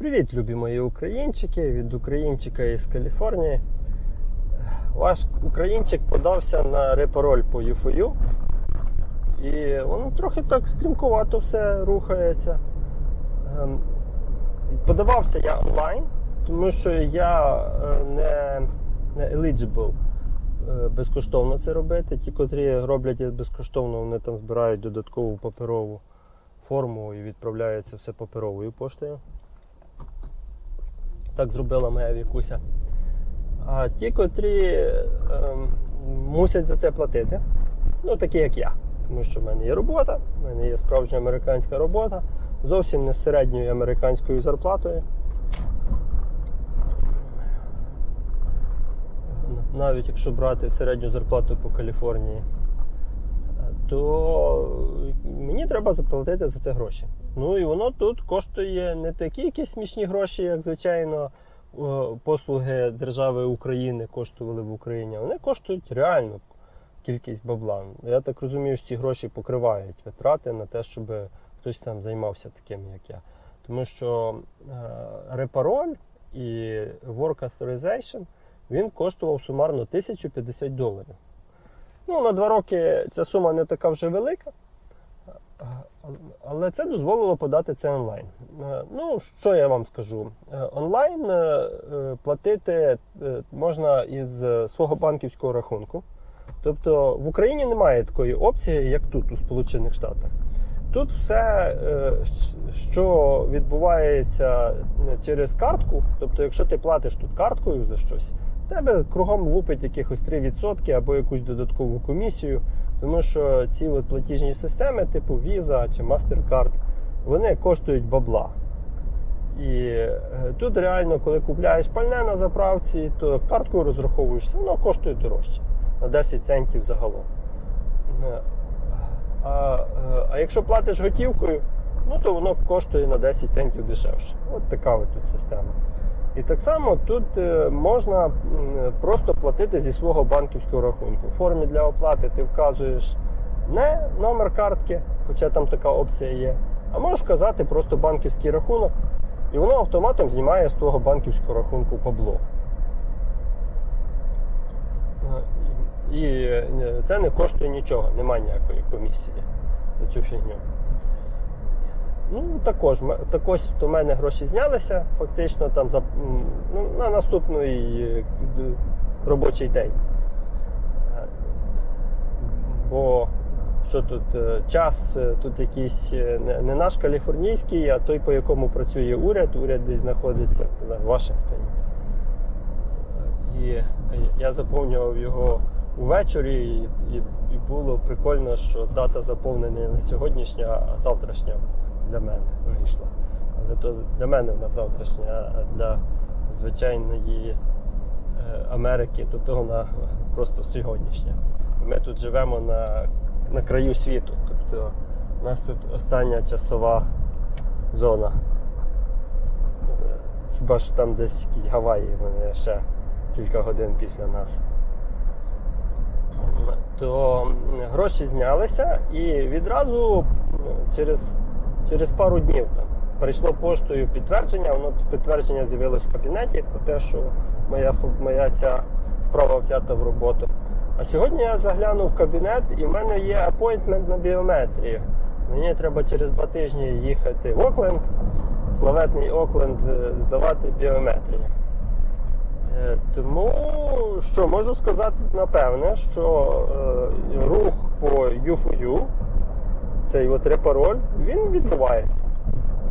Привіт, любі мої українчики від українчика із Каліфорнії. Ваш українчик подався на репароль по ЮФОЮ. І воно трохи так стрімкувато все рухається. Ем, Подавався я онлайн, тому що я е, не, не eligible е, безкоштовно це робити. Ті, котрі роблять безкоштовно, вони там збирають додаткову паперову форму і відправляється все паперовою поштою. Так зробила моя вікуся. А ті, котрі ем, мусять за це платити, ну такі як я. Тому що в мене є робота, в мене є справжня американська робота, зовсім не з середньою американською зарплатою. Навіть якщо брати середню зарплату по Каліфорнії, то мені треба заплатити за це гроші. Ну і воно тут коштує не такі якісь смішні гроші, як звичайно послуги держави України коштували в Україні. Вони коштують реальну кількість бабла. Я так розумію, що ці гроші покривають витрати на те, щоб хтось там займався таким, як я. Тому що е, репароль і Work Authorization він коштував сумарно 1050 доларів. Ну, на два роки ця сума не така вже велика, але це дозволило подати це онлайн. Е, Ну, що я вам скажу? Е, Онлайн е, платити можна із свого банківського рахунку. Тобто в Україні немає такої опції, як тут, у Сполучених Штатах. Тут все, що відбувається через картку, тобто, якщо ти платиш тут карткою за щось, тебе кругом лупить якихось 3% або якусь додаткову комісію. Тому що ці от платіжні системи, типу Visa чи MasterCard, вони коштують бабла. І тут реально, коли купляєш пальне на заправці, то карткою розраховуєшся, воно коштує дорожче на 10 центів загалом. А, а якщо платиш готівкою, ну то воно коштує на 10 центів дешевше. От така от тут система. І так само тут можна просто платити зі свого банківського рахунку. В формі для оплати ти вказуєш не номер картки, хоча там така опція є, а можеш вказати просто банківський рахунок, і воно автоматом знімає з твого банківського рахунку пабло. І це не коштує нічого, немає ніякої комісії за цю фігню. Ну, також також до мене гроші знялися фактично там за, ну, на наступний робочий день. Бо що тут час, тут якийсь не, наш каліфорнійський, а той, по якому працює уряд, уряд десь знаходиться в Вашингтоні. І я заповнював його увечері, і, і, було прикольно, що дата заповнення не сьогоднішня, а завтрашня для мене вийшла. Але то для мене вона завтрашня, а для звичайної Америки то то вона просто сьогоднішня. Ми тут живемо на на краю світу. Тобто у нас тут остання часова зона. Хіба що там десь якісь Гаваї, вони ще кілька годин після нас. То гроші знялися і відразу через через пару днів там прийшло поштою підтвердження, воно підтвердження з'явилось в кабінеті про те, що моя моя ця справа взята в роботу. А сьогодні я заглянув в кабінет і в мене є апойнтмент на біометрію. Мені треба через два тижні їхати в Окленд, славетний Окленд, здавати біометрію. Тому що можу сказати напевне, що е, рух по UFOU, цей от репароль, він відбувається.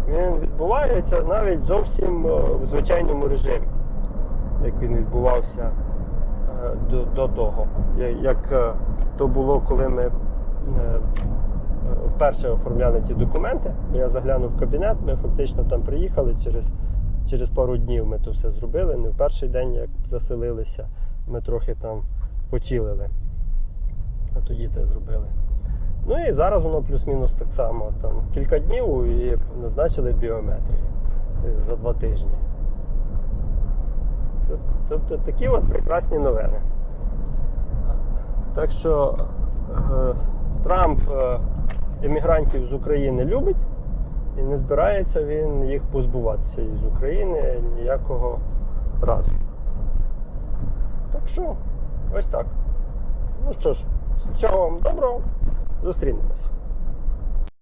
Він відбувається навіть зовсім в звичайному режимі, як він відбувався е, до, до того. Як е, то було, коли ми вперше оформляли ті документи, я заглянув в кабінет, ми фактично там приїхали через. Через пару днів ми то все зробили. Не в перший день, як заселилися, ми трохи там почилили, а тоді те зробили. Ну і зараз воно плюс-мінус так само. Там Кілька днів і назначили біометрію за два тижні. Тобто такі от прекрасні новини. Так що е, Трамп е, емігрантів з України любить. І не збирається він їх позбуватися із України ніякого разу. Так що, ось так. Ну що ж, всього вам доброго, зустрінемось.